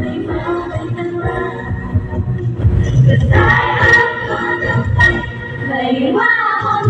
ไม่มาเป็นก็ได้อ้างตัวเดินไปไม่ว่าคน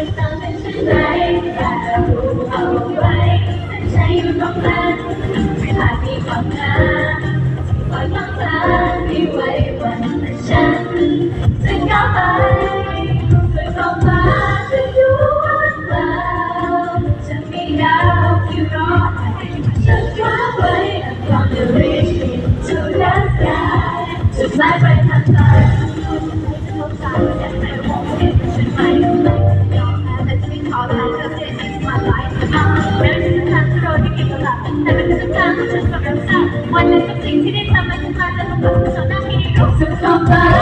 จะทำเป็นเช่นไรแต่รู้เอาไว้ฉันใช้อยู่ตรงนั้นหากมีความงามที่คอยบังคับที่ไว้วันแต่ฉันจะก้าวไปสู่ความหมายที่รู้ว่าเราจะมีดาวที่รอให้ฉันวางไว้ I'm gonna reach into the sky จุดห ม